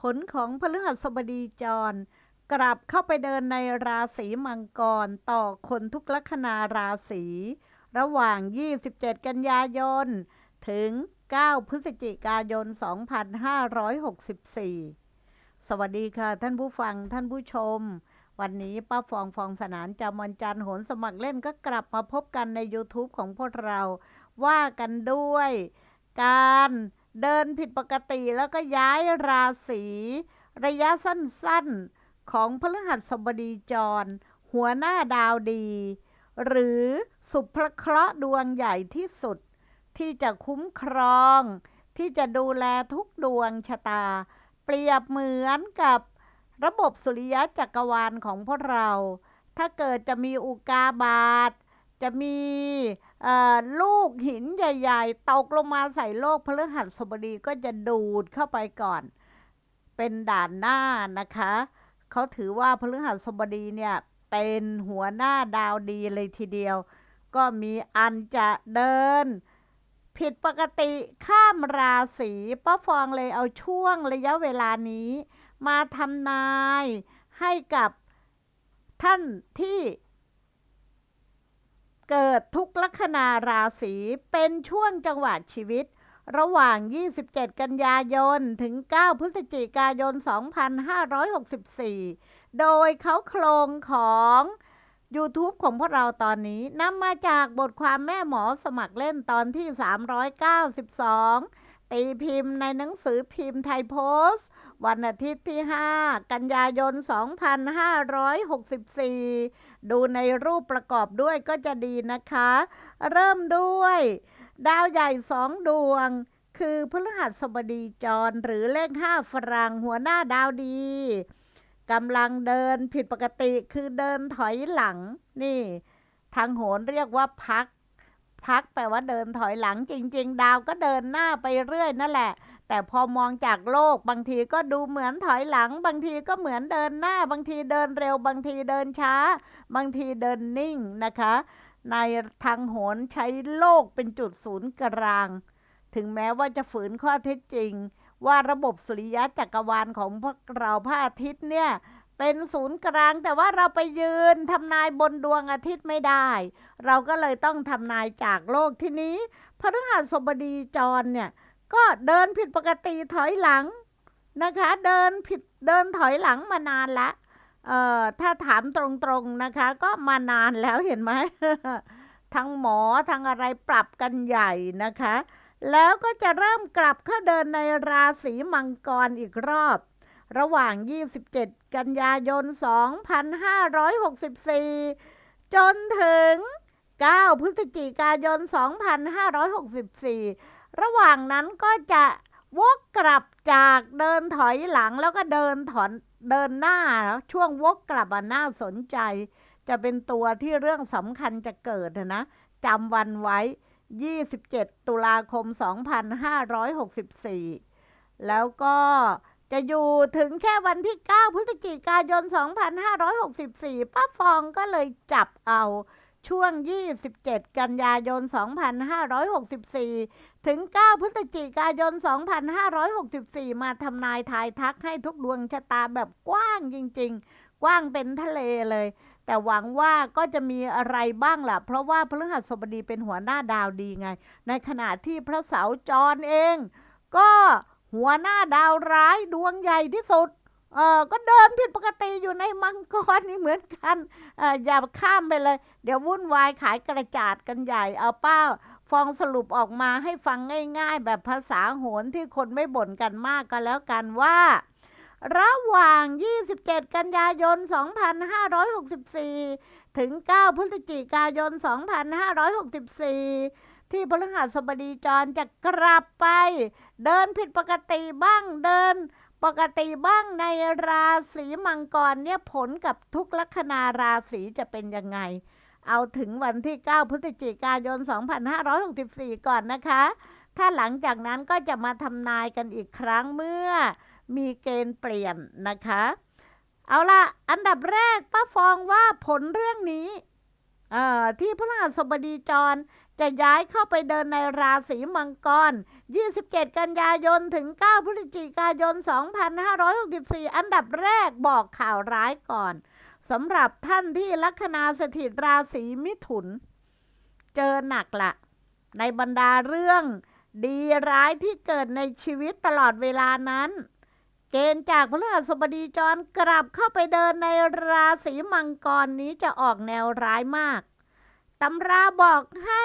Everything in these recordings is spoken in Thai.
ผลของพฤหัสบดีจร กลับเข้าไปเดินในราศีมังกรต่อคนทุกลัคนาราศี ระหว่าง 27 กันยายน ถึง 9 พฤศจิกายน 2564 สวัสดีค่ะ ท่านผู้ฟังท่านผู้ชม วันนี้ป้าฟองฟองสนานจำวันจันทร์โหนสมัครเล่นก็กลับมาพบกันใน YouTube ของพวกเราว่ากันด้วยการ เดินผิดปกติแล้วก็ย้ายราศีระยะสั้นๆ ของพฤหัสบดีจร หัวหน้าดาวดี หรือสุภเคราะห์ดวงใหญ่ที่สุด ที่จะคุ้มครอง ที่จะดูแลทุกดวงชะตา เปรียบเหมือนกับระบบสุริยะจักรวาลของพวกเรา ถ้าเกิดจะมีอุกาบาตจะมี ลูกหินใหญ่ๆตกลงมาใส่โลกพฤหัสบดีก็จะดูดเข้าไปก่อน เป็นด่านหน้านะคะ เขาถือว่าพฤหัสบดีเนี่ยเป็นหัวหน้าดาวดีเลยทีเดียว ก็มีอันจะเดิน ผิดปกติข้ามราศีป้าฟองเลยเอาช่วงระยะเวลานี้ มาทำนายให้กับท่านที่ เกิดทุกลัคนาราศีเป็นช่วงจังหวะชีวิต ระหว่าง 27 กันยายน ถึง 9 พฤศจิกายน 2564 โดยเขาโครงของ YouTube ของพวกเราตอนนี้นำมาจากบทความแม่หมอสมัครเล่นตอนที่ 392 ตีพิมพ์ในหนังสือพิมพ์ไทยโพสต์ วันอาทิตย์ที่ 5 กันยายน 2564 ดูในรูปประกอบด้วยก็จะดีนะคะ เริ่มด้วย ดาวใหญ่สองดวง คือพฤหัสบดีจรหรือเลขห้าฝรั่งหัวหน้าดาวดีกำลังเดินผิดปกติคือเดินถอยหลัง นี่ ทางโหนเรียกว่าพัก พักแปลว่าเดินถอยหลังจริง ๆ ดาวก็เดินหน้าไปเรื่อยนั่นแหละ แต่พอมองจากโลกบางทีก็ดูเหมือนถอยหลัง บางทีก็เหมือนเดินหน้า บางทีเดินเร็ว บางทีเดินช้า บางทีเดินนิ่งนะคะ ในทางโหนใช้โลกเป็นจุดศูนย์กลาง ถึงแม้ว่าจะฝืนข้อเท็จจริง ว่าระบบสุริยะจักรวาลของพวกเราพระอาทิตย์เนี่ย เป็นศูนย์กลางแต่ว่าเราไปยืนทำนายบนดวงอาทิตย์ไม่ได้ เราก็เลยต้องทำนายจากโลกที่นี้พฤหัสบดีจรเนี่ยก็เดินผิดปกติถอยหลังนะคะ เดินผิดเดินถอยหลังมานานแล้วเอ่อถ้าถามตรงๆนะคะ ก็มานานแล้วเห็นไหมทั้งหมอทั้งอะไรปรับกันใหญ่นะคะ แล้วก็จะเริ่มกลับเข้าเดินในราศีมังกรอีกรอบ ระหว่าง 27 กันยายน 2564 จนถึง 9 พฤศจิกายน 2564 ระหว่างนั้นก็จะวกกลับจากเดินถอยหลังแล้วก็เดินถอนเดินหน้าช่วงวกกลับน่าสนใจ จะเป็นตัวที่เรื่องสำคัญจะเกิดนะจำวันไว้ 27 ตุลาคม 2564 แล้วก็ จะอยู่ถึงแค่วันที่ 9 พฤศจิกายน 2564 ป้าฟองก็เลยจับเอาช่วง 27 กันยายน 2564 ถึง 9 พฤศจิกายน 2564 มาทำนายทายทักให้ทุกดวงชะตาแบบกว้างจริง ๆ กว้างเป็นทะเลเลย แต่หวังว่าก็จะมีอะไรบ้างล่ะ เพราะว่าพฤหัสบดีเป็นหัวหน้าดาวดีไง ในขณะที่พระเสาร์จรเอง ก็ หัวหน้าดาวร้ายดวงใหญ่ที่สุดเออก็เดินผิดปกติอยู่ในมังกรนี่เหมือนกันออย่าข้ามไปเลย เดี๋ยววุ่นวายขายกระจาดกันใหญ่ เอาเป้าฟองสรุปออกมาให้ฟังง่าย ๆ แบบภาษาโหนที่คนไม่บ่นกันมากก็แล้วกันว่า ระหว่าง 27 กันยายน 2564 ถึง 9 พฤศจิกายน 2564 ที่พฤหัสบดีจรจะกลับไป เดินผิดปกติบ้างเดินปกติบ้างในราศีมังกรเนี่ยผลกับทุกลัคนาราศีจะเป็นยังไง เอาถึงวันที่ 9 พฤศจิกายน 2564 ก่อนนะคะ ถ้าหลังจากนั้นก็จะมาทำนายกันอีกครั้งเมื่อมีเกณฑ์เปลี่ยนนะคะ เอาละอันดับแรกป้าฟองว่าผลเรื่องนี้ที่พระราสบดีจร จะย้ายเข้าไปเดินในราศีมังกร 27 กันยายนถึง 9 พฤศจิกายน 2564 อันดับแรกบอกข่าวร้ายก่อนสำหรับท่านที่ลัคนาสถิตราศีมิถุน เจอหนักละในบรรดาเรื่อง ดีร้ายที่เกิดในชีวิตตลอดเวลานั้น เกณฑ์จากพฤหัสบดีจรกลับเข้าไปเดินในราศีมังกรนี้จะออกแนวร้ายมากำราบอกให้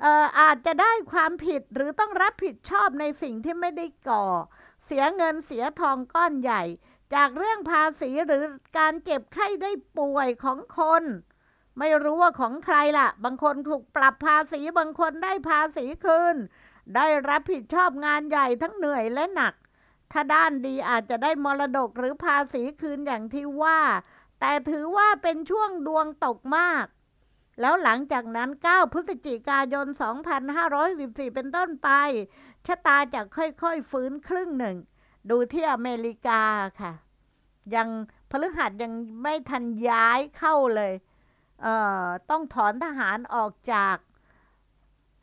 เอ่ออาจจะได้ความผิดหรือต้องรับผิดชอบในสิ่งที่ไม่ได้ก่อ เสียเงินเสียทองก้อนใหญ่ จากเรื่องภาษีหรือการเจ็บไข้ได้ป่วยของคน ไม่รู้ว่าของใครล่ะ บางคนถูกปรับภาษีบางคนได้ภาษีคืน ได้รับผิดชอบงานใหญ่ทั้งเหนื่อยและหนัก ถ้าด้านดีอาจจะได้มรดกหรือภาษีคืนอย่างที่ว่า แต่ถือว่าเป็นช่วงดวงตกมาก แล้วหลังจากนั้น 9 พฤศจิกายน 2514 เป็นต้นไป ชะตาจะค่อยๆ ฟื้นครึ่งหนึ่ง ดูที่อเมริกาค่ะ ยังพฤหัสยังไม่ทันย้ายเข้าเลยเอ่อต้องถอนทหารออกจาก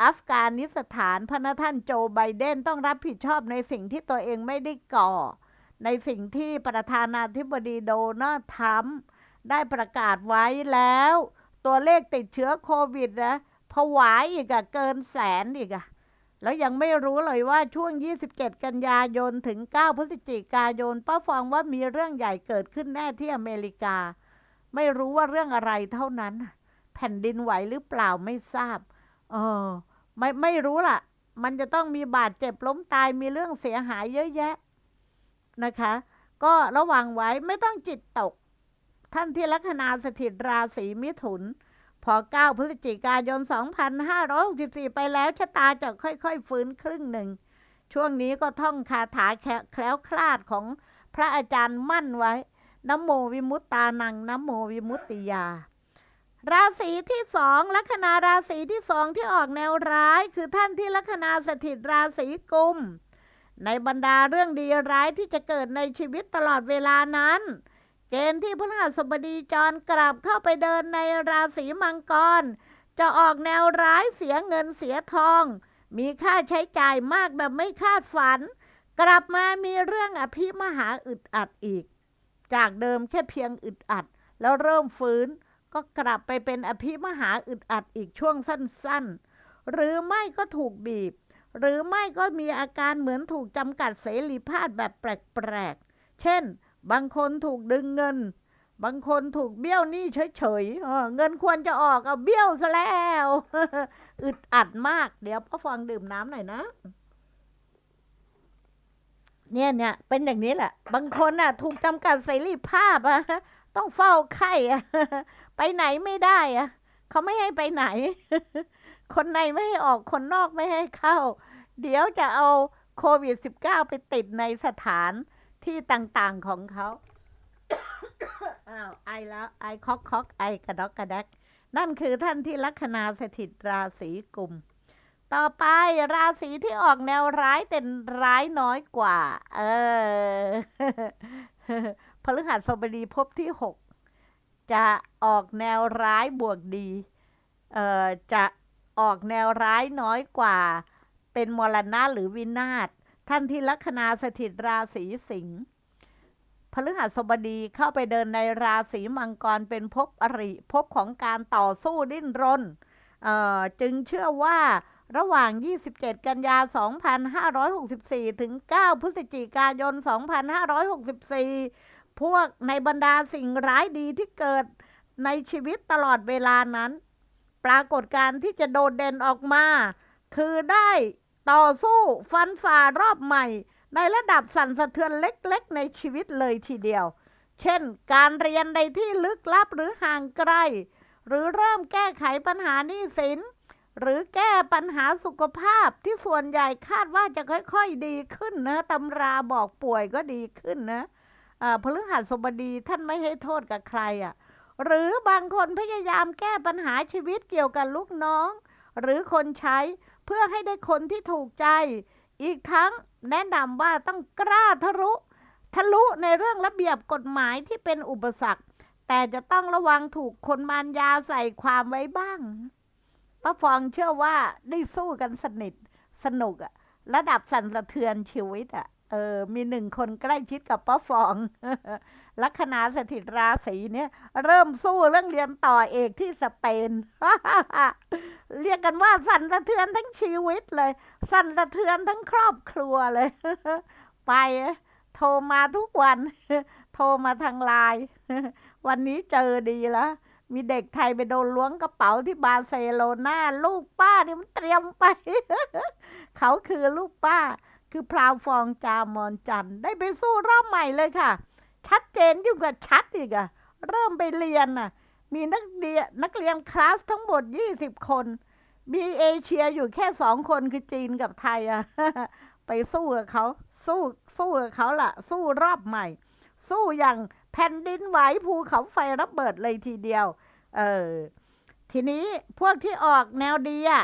อัฟกานิสถานพระนท่านโจไบเดนต้องรับผิดชอบในสิ่งที่ตัวเองไม่ได้ก่อ ในสิ่งที่ประธานาธิบดีโดนัลด์ทรัมป์ได้ประกาศไว้แล้ว ตัวเลขติดเชื้อโควิดนะผวาอีกอะเกินแสนอีกอะแล้วยังไม่รู้เลยว่าช่วง 27 กันยายนถึง 9 พฤศจิกายนป้าฟองว่ามีเรื่องใหญ่เกิดขึ้นแน่ที่อเมริกา ไม่รู้ว่าเรื่องอะไรเท่านั้น แผ่นดินไหวหรือเปล่าไม่ทราบ เออ ไม่ไม่รู้ล่ะ มันจะต้องมีบาดเจ็บล้มตายมีเรื่องเสียหายเยอะแยะนะคะ ก็ระวังไว้ไม่ต้องจิตตก ท่านที่ลัคนาสถิตราศีมิถุน พอ 9 พฤศจิกายน 2564 ไปแล้วชะตาจะค่อยๆ ฟื้นครึ่งหนึ่ง ช่วงนี้ก็ท่องคาถาแคล้วคลาดของพระอาจารย์มั่นไว้นโมวิมุตตานังนโมวิมุตติยา ราศีที่สองลัคนาราศีที่สองที่ออกแนวร้ายคือท่านที่ลัคนาสถิตราศีกุม ในบรรดาเรื่องดีร้ายที่จะเกิดในชีวิตตลอดเวลานั้น เกณฑ์ที่พฤหัสบดีจรกลับเข้าไปเดินในราศีมังกร จะออกแนวร้ายเสียเงินเสียทอง มีค่าใช้จ่ายมากแบบไม่คาดฝัน กลับมามีเรื่องอภิมหาอึดอัดอีก จากเดิมแค่เพียงอึดอัด แล้วเริ่มฟื้น ก็กลับไปเป็นอภิมหาอึดอัดอีกช่วงสั้นๆ หรือไม่ก็ถูกบีบ หรือไม่ก็มีอาการเหมือนถูกจำกัดเสรีภาพแบบแปลกๆ เช่น บางคนถูกดึงเงิน บางคนถูกเบี้ยวหนี้เฉยๆเงินควรจะออกเอาเบี้ยวซะแล้วอึดอัดมาก เดี๋ยวพ่อฟังดื่มน้ำหน่อยนะ เนี่ยเนี่ยเป็นอย่างนี้แหละ บางคนน่ะ ถูกจำกัดเสรีภาพอะต้องเฝ้าไข้อะไปไหนไม่ได้อะเขาไม่ให้ไปไหน คนในไม่ให้ออกคนนอกไม่ให้เข้า เดี๋ยวจะเอาโควิด -19 ไปติดในสถาน ที่ต่างๆของเขา อ้าวไอแล้วไอคอกคอกไอกระดอกกระแดก นั่นคือท่านที่ลัคนาสถิตราศีกุม ต่อไปราศีที่ออกแนวร้ายแต่ร้ายน้อยกว่า เออพฤหัสบดีภพที่หกจะออกแนวร้ายบวกดี เอ่อ จะออกแนวร้ายน้อยกว่า เป็นมรณะหรือวินาศ ท่านที่ลัคนาสถิตราศีสิงห์พฤหัสบดีเข้าไปเดินในราศีมังกรเป็นภพอริภพของการต่อสู้ดิ้นรนจึงเชื่อว่าระหว่าง 27 กันยา 2564 ถึง 9 พฤศจิกายน 2564 พวกในบรรดาสิ่งร้ายดีที่เกิดในชีวิตตลอดเวลานั้น ปรากฏการที่จะโดดเด่นออกมา คือได้ ต่อสู้ฟันฝ่ารอบใหม่ ในระดับสั่นสะเทือนเล็กๆ ในชีวิตเลยทีเดียว เช่น การเรียนในที่ลึกลับหรือห่างไกล หรือเริ่มแก้ไขปัญหาหนี้สิน หรือแก้ปัญหาสุขภาพที่ส่วนใหญ่คาดว่าจะค่อยๆดีขึ้นนะตำราบอกป่วยก็ดีขึ้นนะพฤหัสบดีท่านไม่ให้โทษกับใครอะ่ะ หรือบางคนพยายามแก้ปัญหาชีวิตเกี่ยวกับลูกน้อง หรือคนใช้ เพื่อให้ได้คนที่ถูกใจ อีกทั้งแนะนำว่าต้องกล้าทะลุทะลุในเรื่องระเบียบกฎหมายที่เป็นอุปสรรค แต่จะต้องระวังถูกคนมารยาใส่ความไว้บ้างป้าฟองเชื่อว่าได้สู้กันสนิทสนุกอะระดับสั่นสะเทือนชีวิตอะเออ มีหนึ่งคนใกล้ชิดกับป้าฟอง ลัคนาสถิตราศีเนี่ย เริ่มสู้เรื่องเรียนต่อเอกที่สเปน เรียกกันว่าสั่นสะเทือนทั้งชีวิตเลย สั่นสะเทือนทั้งครอบครัวเลย ไปโทรมาทุกวัน โทรมาทางไลน์วันนี้เจอดีแล้วมีเด็กไทยไปโดนล้วงกระเป๋าที่บาร์เซโลนาลูกป้านี่มันเตรียมไป เขาคือลูกป้า คือพราวฟองจามอนจันได้ไปสู้รอบใหม่เลยค่ะ ชัดเจนยิ่งกว่าชัดอีกอะเริ่มไปเรียนน่ะ มีนักเรียนนักเรียนคลาสทั้งหมด20คน มีเอเชียอยู่แค่สองคนคือจีนกับไทยอะไปสู้กับเขาสู้สู้กับเขาละสู้รอบใหม่ สู้อย่างแผ่นดินไหวภูเขาไฟระเบิดเลยทีเดียว เออทีนี้พวกที่ออกแนวดีอะ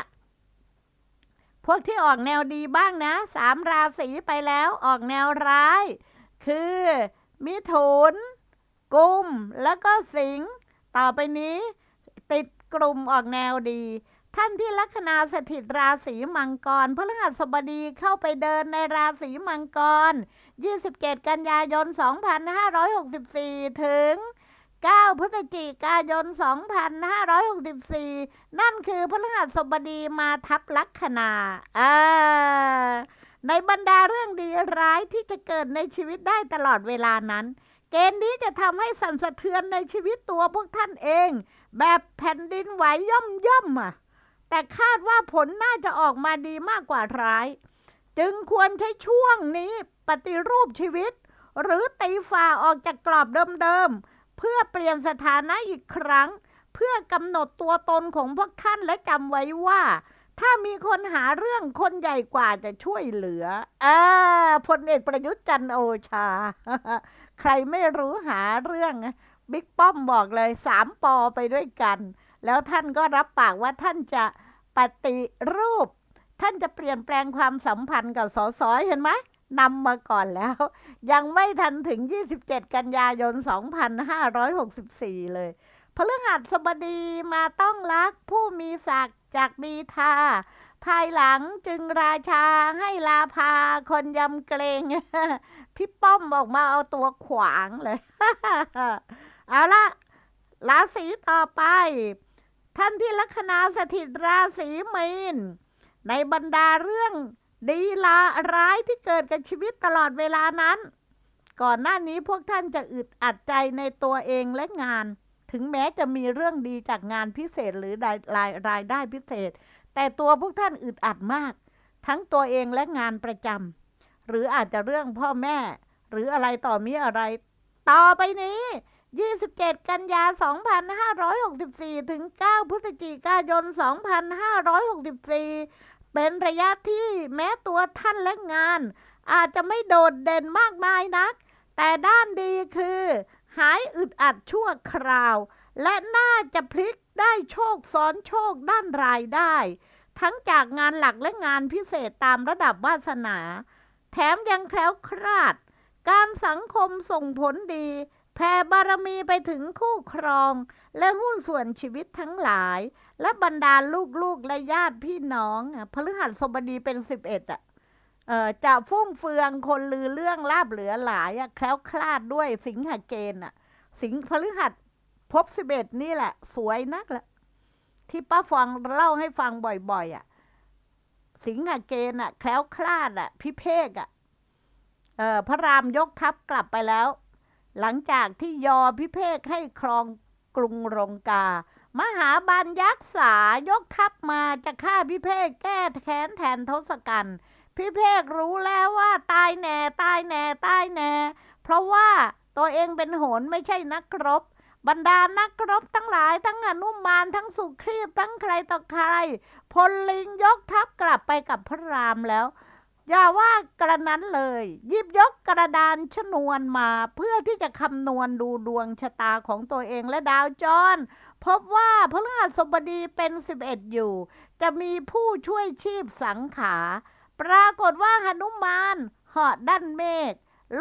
พวกที่ออกแนวดีบ้างนะสามราศีไปแล้วออกแนวร้าย คือ มิถุน กุม แล้วก็สิงห์ต่อไปนี้ ติดกลุ่มออกแนวดี ท่านที่ลัคนาสถิตราศีมังกรพฤหัสบดีเข้าไปเดินในราศีมังกร 27 กันยายน 2564 ถึง 9 พฤศจิกายน 2564 นั่นคือพฤหัสบดีมาทับลัคนาอ่า ในบรรดาเรื่องดีร้ายที่จะเกิดในชีวิตได้ตลอดเวลานั้น เกณฑ์นี้จะทำให้สั่นสะเทือนในชีวิตตัวพวกท่านเอง แบบแผ่นดินไหวย่อมย่อมๆอะแต่คาดว่าผลน่าจะออกมาดีมากกว่าร้าย จึงควรใช้ช่วงนี้ปฏิรูปชีวิต หรือตีฝ่าออกจากกรอบเดิมๆเพื่อเปลี่ยนสถานะอีกครั้ง เพื่อกำหนดตัวตนของพวกท่านและจำไว้ว่า ถ้ามีคนหาเรื่องคนใหญ่กว่าจะช่วยเหลืออ่าพลเอกประยุทธ์จันโอชา ใครไม่รู้หาเรื่อง บิ๊กป้อมบอกเลยสามปอไปด้วยกัน แล้วท่านก็รับปากว่าท่านจะปฏิรูป ท่านจะเปลี่ยนแปลงความสัมพันธ์กับสสเห็นไหมนำมาก่อนแล้ว ยังไม่ทันถึง 27 กันยายน 2564 เลยพฤหัสบดีมาต้องรักผู้มีศักดิ์ จากมีทา ภายหลังจึงราชาให้ลาพาคนยำเกรง พี่ป้อมออกมาเอาตัวขวางเลย เอาละราศีต่อไป ท่านที่ลัคนาสถิตราศีมีนในบรรดาเรื่องดีลาร้ายที่เกิดกับชีวิตตลอดเวลานั้น ก่อนหน้านี้พวกท่านจะอึดอัดใจในตัวเองและงาน ถึงแม้จะมีเรื่องดีจากงานพิเศษหรือรายรายรายได้พิเศษ แต่ตัวพวกท่านอึดอัดมาก ทั้งตัวเองและงานประจำหรืออาจจะเรื่องพ่อแม่ หรืออะไรต่อมีอะไร ต่อไปนี้ 27 กันยา 2564 ถึง 9 พฤศจิกายน 2564 เป็นระยะที่แม้ตัวท่านและงาน อาจจะไม่โดดเด่นมากมายนัก แต่ด้านดีคือ หายอึดอัดชั่วคราว และน่าจะพลิกได้โชคซ้อนโชคด้านรายได้ ทั้งจากงานหลักและงานพิเศษตามระดับวาสนา แถมยังแคล้วคลาด การสังคมส่งผลดี แผ่บารมีไปถึงคู่ครอง และหุ้นส่วนชีวิตทั้งหลาย และบรรดาลูกๆและญาติพี่น้องพฤหัสบดีเป็นสิบเอ็ดอะ จะฟุ่งเฟืองคนลือเรื่องลาบเหลือหลายแคล้วคลาดด้วยสิงหเกณฑ์อะสิงพฤหัสพบสิบเอ็ดนี่แหละ สวยนักแหละที่ป้าฟองเล่าให้ฟังบ่อยๆอะ สิงหเกณฑ์อะ แคล้วคลาดอะ พิเภกอะเออพระรามยกทัพกลับไปแล้ว หลังจากที่ยอพิเภกให้ครองกรุงรงกา มหาบันยักษ์สายกทัพมาจะฆ่าพิเภกแก้แค้นแทนทศกัณฐ์ พิเภกรู้แล้วว่าตายแน่ตายแน่ตายแน่ เพราะว่าตัวเองเป็นโหนไม่ใช่นักรบบรรดานักรบทั้งหลายทั้งอนุมานทั้งสุครีพทั้งใครต่อใคร พลลิงยกทัพกลับไปกับพระรามแล้ว อย่าว่ากระนั้นเลยยิบยกกระดานชนวนมา เพื่อที่จะคำนวณดูดวงชะตาของตัวเองและดาวจร พบว่าพระฤหัสบดีเป็น 11 อยู่ จะมีผู้ช่วยชีพสังขา ปรากฏว่าหนุมานเหาะด้านเมฆ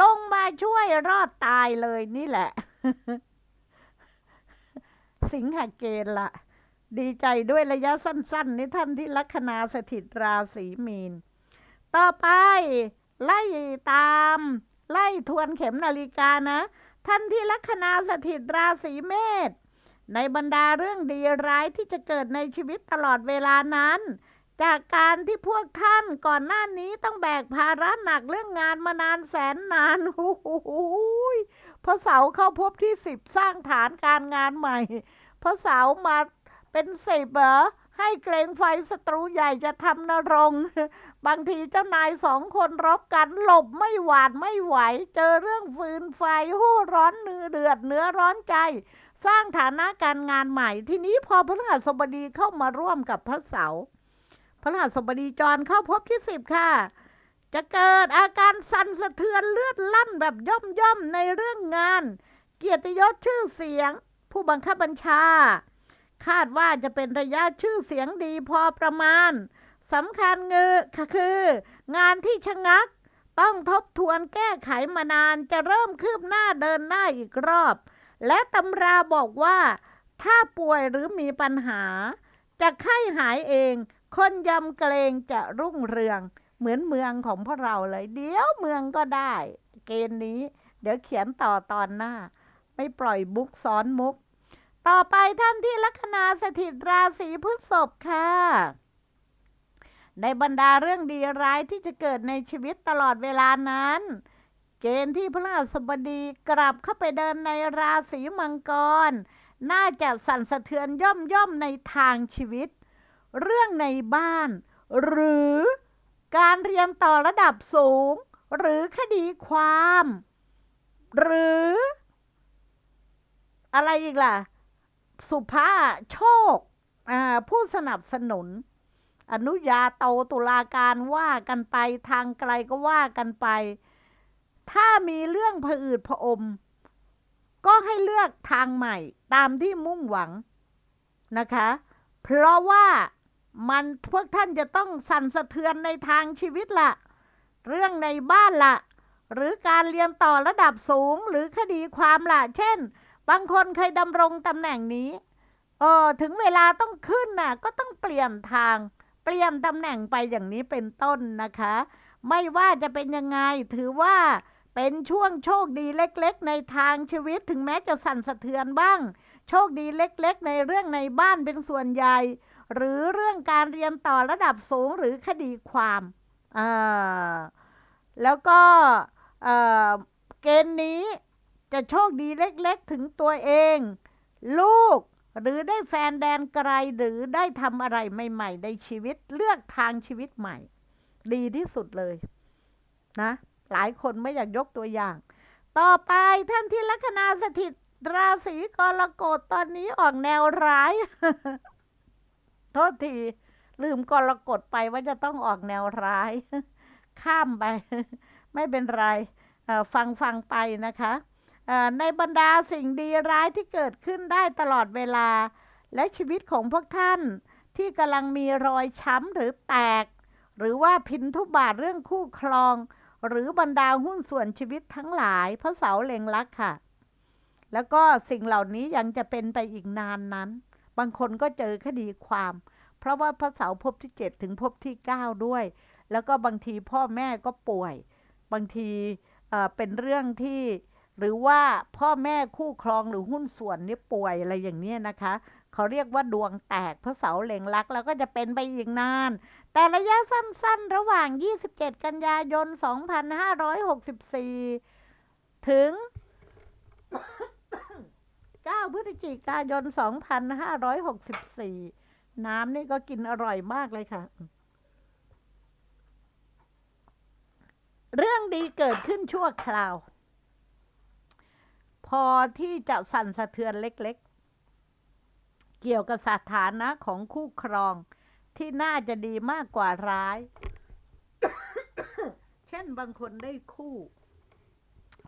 ลงมาช่วยรอดตายเลยนี่แหละ สิงหเกณฑ์ละดีใจด้วยระยะสั้น ๆ นี่ท่านที่ลัคนาสถิตราศีมีน ต่อไป ไล่ตาม ไล่ทวนเข็มนาฬิกานะ ท่านที่ลัคนาสถิตราศีเมษในบรรดาเรื่องดีร้ายที่จะเกิดในชีวิตตลอดเวลานั้น จากการที่พวกท่านก่อนหน้านี้ต้องแบกภาระหนักเรื่องงานมานานแสนนานโอ้โหยพอเสาเข้าพบที่สิบสร้างฐานการงานใหม่พอเสามาเป็นสิบเหรอให้เกรงไฟศัตรูใหญ่จะทำนรง บางทีเจ้านายสองคนรบกันหลบไม่หวาดไม่ไหว เจอเรื่องฟืนไฟหู้ร้อนเนื้อเดือดเนื้อร้อนใจ สร้างฐานะการงานใหม่ ทีนี้พอพฤหัสบดีเข้ามาร่วมกับพระเสาร์ พฤหัสบดีจรเข้าพบที่สิบค่ะ จะเกิดอาการสั่นสะเทือนเลือดลั่นแบบย่อมย่อมในเรื่องงาน เกียรติยศชื่อเสียง ผู้บังคับบัญชา คาดว่าจะเป็นระยะชื่อเสียงดีพอประมาณสำคัญเงือคือ งานที่ชะงัก ต้องทบทวนแก้ไขมานานจะเริ่มคืบหน้าเดินหน้าอีกรอบ และตำราบอกว่า ถ้าป่วยหรือมีปัญหา จะไข้หายเอง คนยำเกรงจะรุ่งเรือง เหมือนเมืองของพวกเราเลย เดี๋ยวเมืองก็ได้ เกณฑ์นี้ เดี๋ยวเขียนต่อตอนหน้า ไม่ปล่อยมุกซ้อนมุก ต่อไปท่านที่ลัคนาสถิตราศีพฤษภค่ะ ในบรรดาเรื่องดีร้ายที่จะเกิดในชีวิตตลอดเวลานั้น เกณฑ์ที่พระราสบดีกลับเข้าไปเดินในราศีมังกร น่าจะสั่นสะเทือนย่อมย่อมในทางชีวิต เรื่องในบ้าน หรือการเรียนต่อระดับสูง หรือคดีความ หรือ อะไรอีกล่ะ สุภาโชค ผู้สนับสนุน อนุญาโตตุลาการว่ากันไปทางไกลก็ว่ากันไป ถ้ามีเรื่องผอืดผอม ก็ให้เลือกทางใหม่ตามที่มุ่งหวังนะคะ เพราะว่า มันพวกท่านจะต้องสั่นสะเทือนในทางชีวิตละเรื่องในบ้านละหรือการเรียนต่อระดับสูงหรือคดีความละเช่น บางคนเคยดำรงตำแหน่งนี้เออถึงเวลาต้องขึ้นน่ะก็ต้องเปลี่ยนทาง เปลี่ยนตำแหน่งไปอย่างนี้เป็นต้นนะคะ ไม่ว่าจะเป็นยังไงถือว่าเป็นช่วงโชคดีเล็กๆ ในทางชีวิตถึงแม้จะสั่นสะเทือนบ้าง โชคดีเล็กๆ ในเรื่องในบ้านเป็นส่วนใหญ่ หรือเรื่องการเรียนต่อระดับสูงหรือคดีความแล้วก็เกณฑ์นี้จะโชคดีเล็กๆถึงตัวเอง ลูกหรือได้แฟนแดนไกลหรือได้ทำอะไรใหม่ๆในชีวิตเลือกทางชีวิตใหม่ ดีที่สุดเลยนะหลายคนไม่อยากยกตัวอย่าง ต่อไปท่านที่ลัคนาสถิตราศีกรกฎตอนนี้ออกแนวร้าย โทษที ลืมกรกฎไปว่าจะต้องออกแนวร้าย ข้ามไป ไม่เป็นไรฟังฟังไปนะคะในบรรดาสิ่งดีร้ายที่เกิดขึ้นได้ตลอดเวลา และชีวิตของพวกท่านที่กำลังมีรอยช้ำหรือแตก หรือว่าพินทุบาทเรื่องคู่ครอง หรือบรรดาหุ้นส่วนชีวิตทั้งหลายพระเสาเล็งลักค่ะ แล้วก็สิ่งเหล่านี้ยังจะเป็นไปอีกนานนั้น บางคนก็เจอคดีความ เพราะว่าพระเสาร์ภพที่เจ็ดถึงภพที่เก้าด้วย แล้วก็บางทีพ่อแม่ก็ป่วย บางทีเป็นเรื่องที่หรือว่าพ่อแม่คู่ครองหรือหุ้นส่วนนี่ป่วยอะไรอย่างนี้นะคะ เขาเรียกว่าดวงแตกพระเสาเล็งลักแล้วก็จะเป็นไปอีกนาน แต่ระยะสั้นๆ ระหว่าง 27 กันยายน 2564 ถึง 9พฤศจิกายน 2564 น้ำนี่ก็กินอร่อยมากเลยค่ะ เรื่องดีเกิดขึ้นชั่วคราว พอที่จะสั่นสะเทือนเล็กๆ เกี่ยวกับสถานะของคู่ครองที่น่าจะดีมากกว่าร้าย เช่นบางคนได้คู่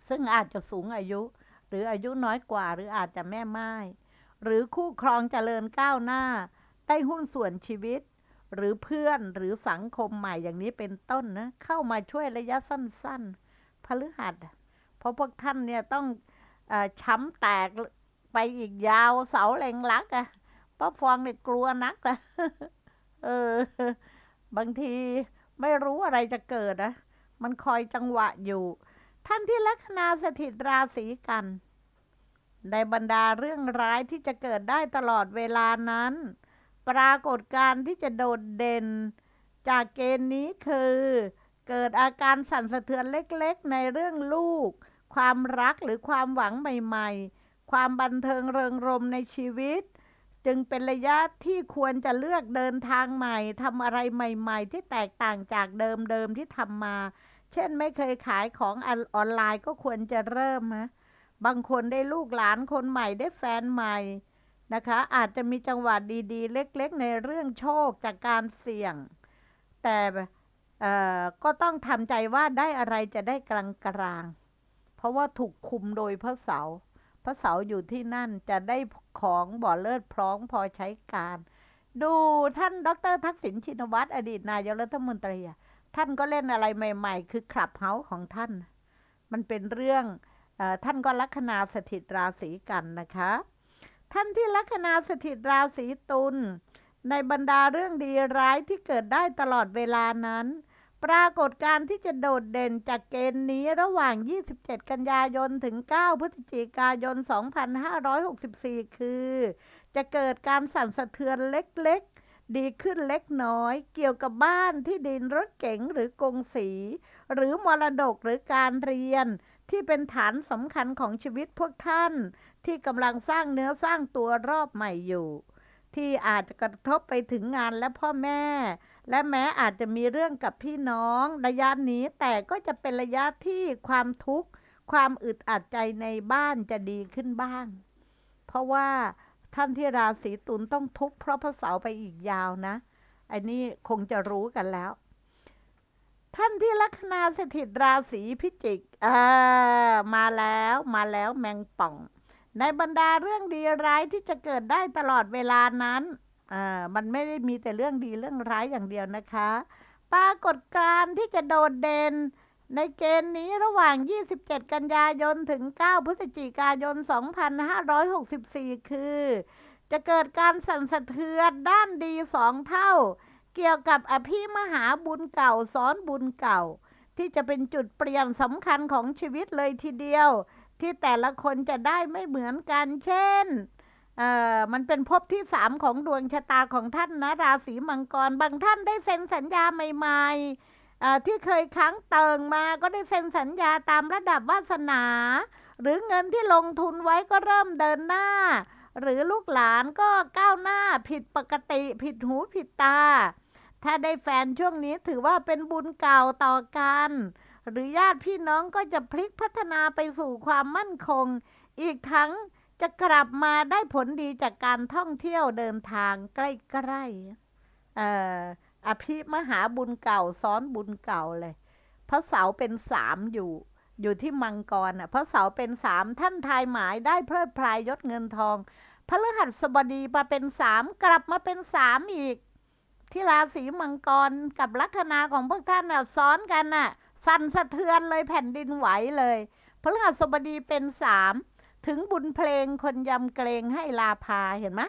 ซึ่งอาจจะสูงอายุ หรืออายุน้อยกว่าหรืออาจจะแม่ไม้หรือคู่ครองเจริญก้าวหน้า ได้หุ้นส่วนชีวิต หรือเพื่อนหรือสังคมใหม่อย่างนี้เป็นต้นนะเข้ามาช่วยระยะสั้นๆพฤหัสเพราะพวกท่านเนี่ยต้องอช้ำแตกไปอีกยาวเสาเล็งลักอะป้าฟองเนี่ยกลัวนักนะเออ บางทีไม่รู้อะไรจะเกิดนะมันคอยจังหวะอยู่ ท่านที่ลัคนาสถิตราศีกัน ในบรรดาเรื่องร้ายที่จะเกิดได้ตลอดเวลานั้น ปรากฏการที่จะโดดเด่น จากเกณฑ์นี้คือ เกิดอาการสั่นสะเทือนเล็กๆ ในเรื่องลูก ความรักหรือความหวังใหม่ๆ ความบันเทิงเริงรมในชีวิต จึงเป็นระยะที่ควรจะเลือกเดินทางใหม่ทำอะไรใหม่ ๆ ที่แตกต่างจากเดิมๆที่ทำมา เช่นไม่เคยขายของออนไลน์ก็ควรจะเริ่มฮะบางคนได้ลูกหลานคนใหม่ได้แฟนใหม่นะคะ อาจจะมีจังหวะดีๆ เล็กๆ ในเรื่องโชคจากการเสี่ยง แต่เอ่อก็ต้องทำใจว่าได้อะไรจะได้กลางๆ เพราะว่าถูกคุมโดยพระเสาร์พระเสาร์อยู่ที่นั่นจะได้ของบ่อเลิศพร้อมพอใช้การ ดูท่านดรทักษิณชินวัตรอดีตนายกรัฐมนตรีอะ ท่านก็เล่นอะไรใหม่ ๆ คือคลับเฮาส์ของท่าน มันเป็นเรื่องอท่านก็ลัคนาสถิตราศีกันนะคะ ท่านที่ลัคนาสถิตราศีตุลในบรรดาเรื่องดีร้ายที่เกิดได้ตลอดเวลานั้น ปรากฏการที่จะโดดเด่นจากเกณฑ์นี้ระหว่าง 27 กันยายน ถึง 9 พฤศจิกายน 2564 คือ จะเกิดการสั่นสะเทือนเล็กๆ ดีขึ้นเล็กน้อย เกี่ยวกับบ้านที่ดินรถเก๋งหรือกงสี หรือมรดกหรือการเรียน ที่เป็นฐานสำคัญของชีวิตพวกท่าน ที่กำลังสร้างเนื้อสร้างตัวรอบใหม่อยู่ ที่อาจจะกระทบไปถึงงานและพ่อแม่ และแม้อาจจะมีเรื่องกับพี่น้องระยะนี้แต่ก็จะเป็นระยะที่ความทุกข์ ความอึดอัดใจในบ้านจะดีขึ้นบ้าง เพราะว่า ท่านที่ราศีตุลต้องทุกข์เพราะพระเสาร์ไปอีกยาวนะ อันนี้คงจะรู้กันแล้ว ท่านที่ลัคนาสถิตราศีพิจิกอ่ามาแล้วมาแล้วแมงป่อง ในบรรดาเรื่องดีร้ายที่จะเกิดได้ตลอดเวลานั้นอ่ามันไม่ได้มีแต่เรื่องดีเรื่องร้ายอย่างเดียวนะคะ ปรากฏการณ์ที่จะโดดเด่น ในเกณฑ์นี้ระหว่าง 27 กันยายน ถึง 9 พฤศจิกายน 2564 คือ จะเกิดการสั่นสะเทือนด้านดีสองเท่า เกี่ยวกับอภิมหาบุญเก่าซ้อนบุญเก่า ที่จะเป็นจุดเปลี่ยนสำคัญของชีวิตเลยทีเดียว ที่แต่ละคนจะได้ไม่เหมือนกัน เช่นเอ่อมันเป็นภพที่สามของดวงชะตาของท่านนะราศีมังกร บางท่านได้เซ็นสัญญาใหม่ ๆ ที่เคยค้างเติงมาก็ได้เซ็นสัญญาตามระดับวาสนา หรือเงินที่ลงทุนไว้ก็เริ่มเดินหน้า หรือลูกหลานก็ก้าวหน้าผิดปกติผิดหูผิดตา ถ้าได้แฟนช่วงนี้ถือว่าเป็นบุญเก่าต่อกัน หรือญาติพี่น้องก็จะพลิกพัฒนาไปสู่ความมั่นคง อีกทั้งจะกลับมาได้ผลดีจากการท่องเที่ยวเดินทางใกล้ๆเอ่อ อภิมหาบุญเก่าซ้อนบุญเก่าเลยพระเสาเป็นสามอยู่ อยู่ที่มังกรอะพระเสาเป็นสามท่านทายหมายได้เพลิดเพลายยศเงินทองพระฤหัสบดีมาเป็นสามกลับมาเป็นสามอีก ที่ราศีมังกรกับลัคนาของพวกท่านน่ะซ้อนกันน่ะ สั่นสะเทือนเลยแผ่นดินไหวเลยพระฤหัสบดีเป็นสามถึงบุญเพลงคนยำเกรงให้ลาพาเห็นไหม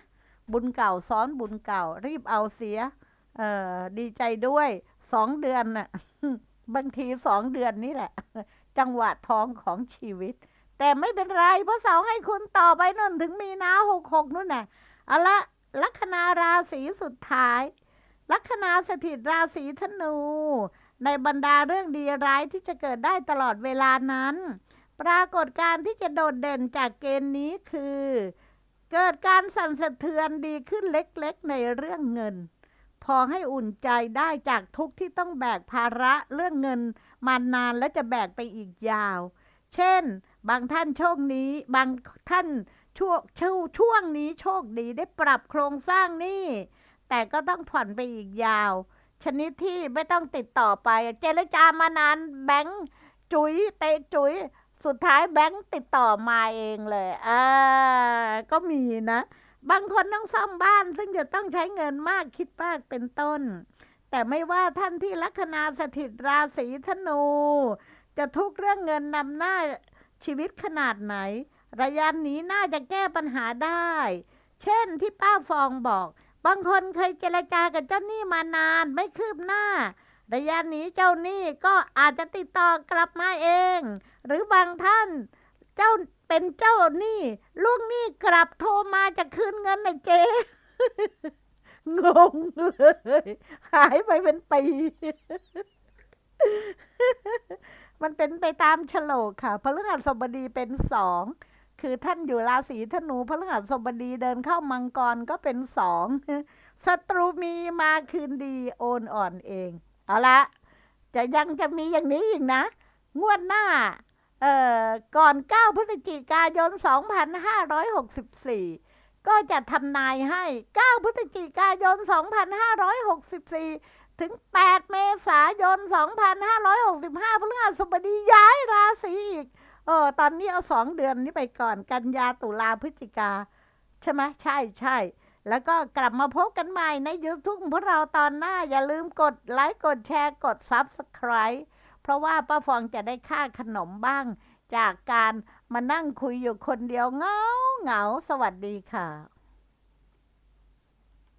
บุญเก่าซ้อนบุญเก่ารีบเอาเสีย เออดีใจด้วยสองเดือนน่ะ บางทีสองเดือนนี่แหละ จังหวะทองของชีวิต แต่ไม่เป็นไรเพราะเสาให้คุณต่อไปนั่นถึงมีนาหกหกนู่นน่ะเอาละลัคนาราศีสุดท้าย ลัคนาสถิตราศีธนู ในบรรดาเรื่องดีร้ายที่จะเกิดได้ตลอดเวลานั้น ปรากฏการที่จะโดดเด่นจากเกณฑ์นี้คือ เกิดการสั่นสะเทือนดีขึ้นเล็กๆในเรื่องเงิน พอให้อุ่นใจได้จากทุกที่ต้องแบกภาระเรื่องเงินมานานและจะแบกไปอีกยาว เช่น บางท่านโชคนี้ บางท่านช่วงช่วงช่วงนี้โชคดีได้ปรับโครงสร้างนี้แต่ก็ต้องผ่อนไปอีกยาว ชนิดที่ไม่ต้องติดต่อไป เจรจามานานแบงค์จุ๋ยเตะจุ๋ยสุดท้ายแบงค์ติดต่อมาเองเลย อ่า ก็มีนะ บางคนต้องซ่อมบ้านซึ่งจะต้องใช้เงินมากคิดมากเป็นต้น แต่ไม่ว่าท่านที่ลัคนาสถิตราศีธนู จะทุกข์เรื่องเงินนำหน้าชีวิตขนาดไหน ระยะนี้น่าจะแก้ปัญหาได้ เช่นที่ป้าฟองบอก บางคนเคยเจรจากับเจ้าหนี้มานานไม่คืบหน้า ระยะนี้เจ้าหนี้ก็อาจจะติดต่อกลับมาเอง หรือบางท่านเจ้า เป็นเจ้าหนี้ลูกหนี้กลับโทรมาจะคืนเงินนะเจ๊งงเลยหายไปเป็นปี มันเป็นไปตามโลกค่ะพฤหัสบดีเป็นสองคือท่านอยู่ราศีธนูพฤหัสบดีเดินเข้ามังกรก็เป็นสองศัตรูมีมาคืนดีโอนอ่อนเอง เอาละจะยังจะมีอย่างนี้อีกนะ งวดหน้า ก่อน 9 พฤศจิกายน 2564 ก็จะทำนายให้ 9 พฤศจิกายน 2564 ถึง 8 เมษายน 2565พฤหัสบดีย้ายราศีอีก เออ ตอนนี้เอาสองเดือนนี้ไปก่อน กันยาตุลาพฤศจิกา ใช่ไหมใช่ใช่ แล้วก็กลับมาพบกันใหม่ใน YouTube ของพวกเราตอนหน้า อย่าลืมกดไลค์ กดแชร์ กด Subscribe เพราะว่าป้าฟองจะได้ค่าขนมบ้าง จากการมานั่งคุยอยู่คนเดียวเงาเงาสวัสดีค่ะ